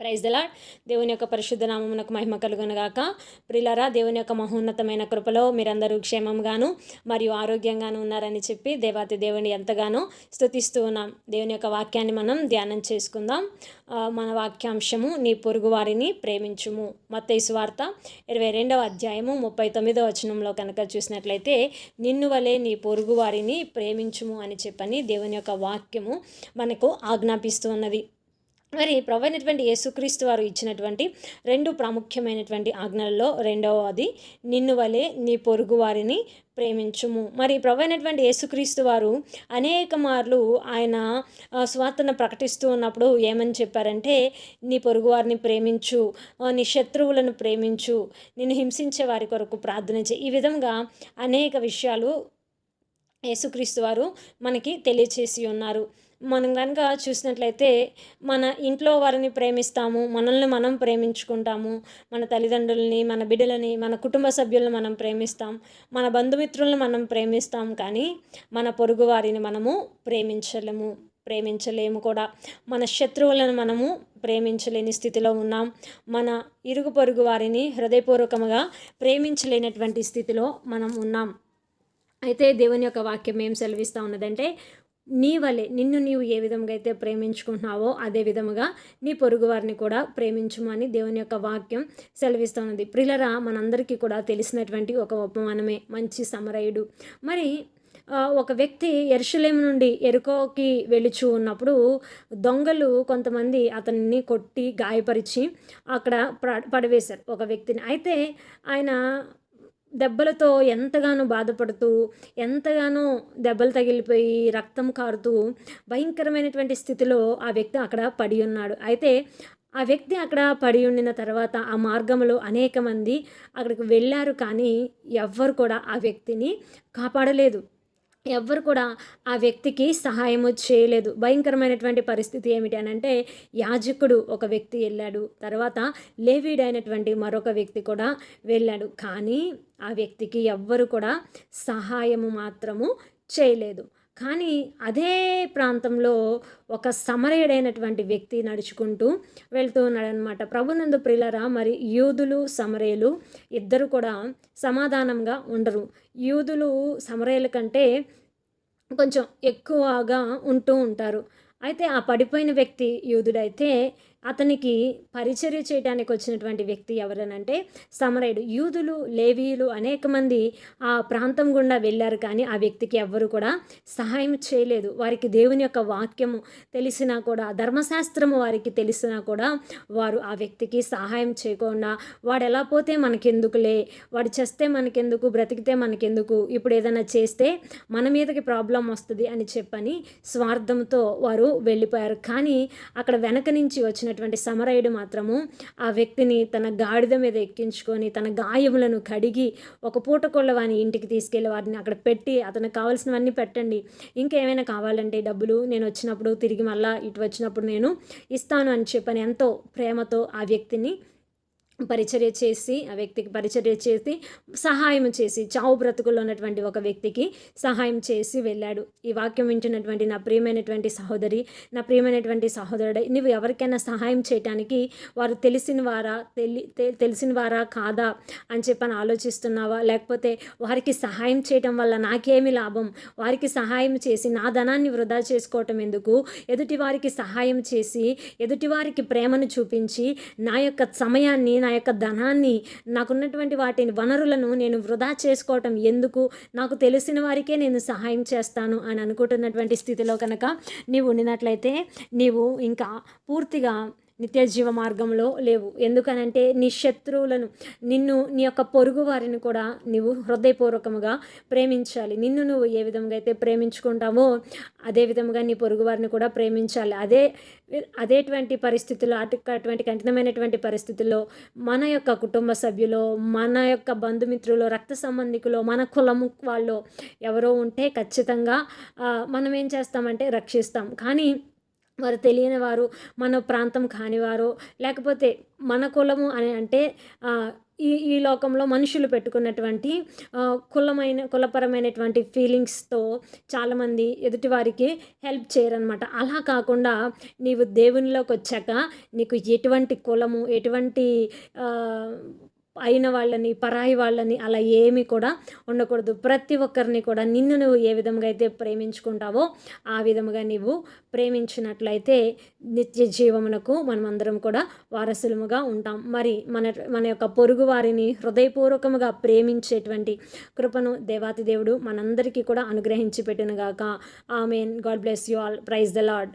Praise దలా దేవుని యొక్క పరిశుద్ధ నామమునకు మహిమ కలుగునగాక. ప్రిలరా దేవుని యొక్క మహోన్నతమైన కృపలో మీరందరూ క్షేమంగాను మరియు ఆరోగ్యంగాను ఉన్నారని చెప్పి దేవాతి దేవుని ఎంతగానో స్థుతిస్తూ ఉన్నాం. దేవుని యొక్క వాక్యాన్ని మనం ధ్యానం చేసుకుందాం. మన వాక్యాంశము నీ పొరుగు వారిని ప్రేమించుము. మత్తయి వార్త ఇరవై రెండవ అధ్యాయము ముప్పై తొమ్మిదవ వచనంలో కనుక చూసినట్లయితే నిన్ను వలె నీ పొరుగు వారిని ప్రేమించుము అని చెప్పని దేవుని యొక్క వాక్యము మనకు ఆజ్ఞాపిస్తూ ఉన్నది. మరి ప్రవైనటువంటి యేసుక్రీస్తు వారు ఇచ్చినటువంటి రెండు ప్రాముఖ్యమైనటువంటి ఆజ్ఞలలో రెండవది నిన్ను వలె నీ పొరుగు వారిని ప్రేమించుము. మరి ప్రవైనటువంటి యేసుక్రీస్తు వారు అనేక మార్లు ఆయన స్వార్థను ప్రకటిస్తూ ఉన్నప్పుడు ఏమని చెప్పారంటే నీ పొరుగు వారిని ప్రేమించు నీ శత్రువులను ప్రేమించు నిన్ను హింసించే వారి కొరకు ప్రార్థన చేయి. ఈ విధంగా అనేక విషయాలు యేసుక్రీస్తు వారు మనకి తెలియచేసి ఉన్నారు. మనం కనుక చూసినట్లయితే మన ఇంట్లో వారిని ప్రేమిస్తాము మనల్ని మనం ప్రేమించుకుంటాము మన తల్లిదండ్రులని మన బిడ్డలని మన కుటుంబ సభ్యులను మనం ప్రేమిస్తాం మన బంధుమిత్రులను మనం ప్రేమిస్తాం కానీ మన పొరుగు వారిని మనము ప్రేమించలేము ప్రేమించలేము కూడా. మన శత్రువులను మనము ప్రేమించలేని స్థితిలో ఉన్నాం. మన ఇరుగు పొరుగు వారిని హృదయపూర్వకంగా ప్రేమించలేనటువంటి స్థితిలో మనం ఉన్నాం. అయితే దేవుని యొక్క వాక్యం ఏం సెలవిస్తూ ఉన్నదంటే నీ వలె నిన్ను నీవు ఏ విధంగా అయితే ప్రేమించుకుంటున్నావో అదే విధముగా నీ పొరుగు వారిని కూడా ప్రేమించుమని దేవుని యొక్క వాక్యం సెలవిస్తున్నది ప్రిలరా మనందరికీ కూడా తెలిసినటువంటి ఒక ఉపమానమే. మంచి సమరయుడు. మరి ఒక వ్యక్తి ఎరుషలేం నుండి ఎరుకోకి వెళుచు ఉన్నప్పుడు దొంగలు కొంతమంది అతన్ని కొట్టి గాయపరిచి అక్కడ పడవేశారు ఒక వ్యక్తిని. అయితే ఆయన దెబ్బలతో ఎంతగానో బాధపడుతూ ఎంతగానో దెబ్బలు తగిలిపోయి రక్తం కారుతూ భయంకరమైనటువంటి స్థితిలో ఆ వ్యక్తి అక్కడ పడి ఉన్నాడు. అయితే ఆ వ్యక్తి అక్కడ పడి ఉండిన తర్వాత ఆ మార్గంలో అనేక మంది అక్కడికి వెళ్ళారు కానీ ఎవ్వరు కూడా ఆ వ్యక్తిని కాపాడలేదు. ఎవ్వరు కూడా ఆ వ్యక్తికి సహాయము చేయలేదు. భయంకరమైనటువంటి పరిస్థితి ఏమిటి అని అంటే యాజకుడు ఒక వ్యక్తి వెళ్ళాడు. తర్వాత లేవీడైనటువంటి మరొక వ్యక్తి కూడా వెళ్ళాడు. కానీ ఆ వ్యక్తికి ఎవ్వరు కూడా సహాయము మాత్రము చేయలేదు. కానీ అదే ప్రాంతంలో ఒక సమరయుడైనటువంటి వ్యక్తి నడుచుకుంటూ వెళ్తూ ఉన్నాడనమాట ప్రభునందు ప్రిలరా మరి యూదులు సమరేలు ఇద్దరు కూడా సమాధానంగా ఉండరు. యూదులు సమరేల కంటే కొంచెం ఎక్కువగా ఉంటూ ఉంటారు. అయితే ఆ పడిపోయిన వ్యక్తి యూదుడైతే అతనికి పరిచర్య చేయడానికి వచ్చినటువంటి వ్యక్తి ఎవరనంటే సమరయుడు. యూదులు లేవీయులు అనేక మంది ఆ ప్రాంతం గుండా వెళ్ళారు కానీ ఆ వ్యక్తికి ఎవ్వరు కూడా సహాయం చేయలేదు. వారికి దేవుని యొక్క వాక్యము తెలిసినా కూడా ధర్మశాస్త్రము వారికి తెలిసినా కూడా వారు ఆ వ్యక్తికి సహాయం చేయకుండా వాడు ఎలా పోతే మనకెందుకులే వాడు చేస్తే మనకెందుకు బ్రతికితే మనకెందుకు ఇప్పుడు ఏదైనా చేస్తే మన మీదకి ప్రాబ్లం వస్తుంది అని చెప్పని స్వార్థంతో వారు వెళ్ళిపోయారు. కానీ అక్కడ వెనక నుంచి వచ్చినటువంటి సమరయుడు మాత్రము ఆ వ్యక్తిని తన గాడిద మీద ఎక్కించుకొని తన గాయములను కడిగి ఒక పూట కొళ్ళ వాని ఇంటికి తీసుకెళ్ళి వారిని అక్కడ పెట్టి అతనికి కావాల్సినవన్నీ పెట్టండి. ఇంకేమైనా కావాలంటే డబ్బులు నేను వచ్చినప్పుడు తిరిగి మళ్ళీ ఇటు వచ్చినప్పుడు నేను ఇస్తాను అని చెప్పని ఎంతో ప్రేమతో ఆ వ్యక్తిని పరిచర్య చేసి ఆ వ్యక్తికి పరిచర్య చేసి సహాయం చేసి చావు బ్రతుకుల్లో ఉన్నటువంటి ఒక వ్యక్తికి సహాయం చేసి వెళ్ళాడు. ఈ వాక్యం వింటున్నటువంటి నా ప్రియమైనటువంటి సహోదరి నా ప్రియమైనటువంటి సహోదరుడు నువ్వు ఎవరికైనా సహాయం చేయటానికి వారు తెలిసిన వారా తెలి తె- తెలిసిన వారా కాదా అని చెప్పని ఆలోచిస్తున్నావా? లేకపోతే వారికి సహాయం చేయటం వల్ల నాకేమి లాభం? వారికి సహాయం చేసి నా ధనాన్ని వృధా చేసుకోవటం ఎందుకు? ఎదుటి వారికి సహాయం చేసి ఎదుటి వారికి ప్రేమను చూపించి నా యొక్క సమయాన్ని నా యొక్క ధనాన్ని నాకున్నటువంటి వాటిని వనరులను నేను వృధా చేసుకోవటం ఎందుకు? నాకు తెలిసిన వారికే నేను సహాయం చేస్తాను అని అనుకుంటున్నటువంటి స్థితిలో కనుక నీవు ఉండినట్లయితే నీవు ఇంకా పూర్తిగా నిత్య జీవ మార్గంలో లేవు. ఎందుకనంటే నీ శత్రువులను నిన్ను నీ యొక్క పొరుగు వారిని కూడా నీవు హృదయపూర్వకముగా ప్రేమించాలి. నిన్ను నువ్వు ఏ విధంగా అయితే ప్రేమించుకుంటావో అదే విధంగా నీ పొరుగు వారిని కూడా ప్రేమించాలి. అదే అదేటువంటి పరిస్థితుల్లో అటు అటువంటి కఠినమైనటువంటి పరిస్థితుల్లో మన యొక్క కుటుంబ సభ్యులు మన యొక్క బంధుమిత్రులు రక్త సంబంధికులు మన కులము వాళ్ళు ఎవరో ఉంటే ఖచ్చితంగా మనం ఏం చేస్తామంటే రక్షిస్తాం. కానీ వారు తెలియని వారు మన ప్రాంతం కానివారు లేకపోతే మన కులము అని అంటే ఈ ఈ లోకంలో మనుషులు పెట్టుకున్నటువంటి కులమైన కులపరమైనటువంటి ఫీలింగ్స్తో చాలామంది ఎదుటివారికి హెల్ప్ చేయరనమాట అలా కాకుండా నీవు దేవునిలోకి వచ్చాక నీకు ఎటువంటి కులము ఎటువంటి అయిన వాళ్ళని పరాయి వాళ్ళని అలా ఏమీ కూడా ఉండకూడదు. ప్రతి ఒక్కరిని కూడా నిన్ను నువ్వు ఏ విధంగా అయితే ప్రేమించుకుంటావో ఆ విధముగా నీవు ప్రేమించినట్లయితే నిత్య జీవమునకు మనమందరం కూడా వారసులముగా ఉంటాం. మరి మన మన యొక్క పొరుగు వారిని హృదయపూర్వకముగా ప్రేమించేటువంటి కృపను దేవాతి దేవుడు మనందరికీ కూడా అనుగ్రహించి పెట్టినగాక. Amen. God bless you all. Praise the Lord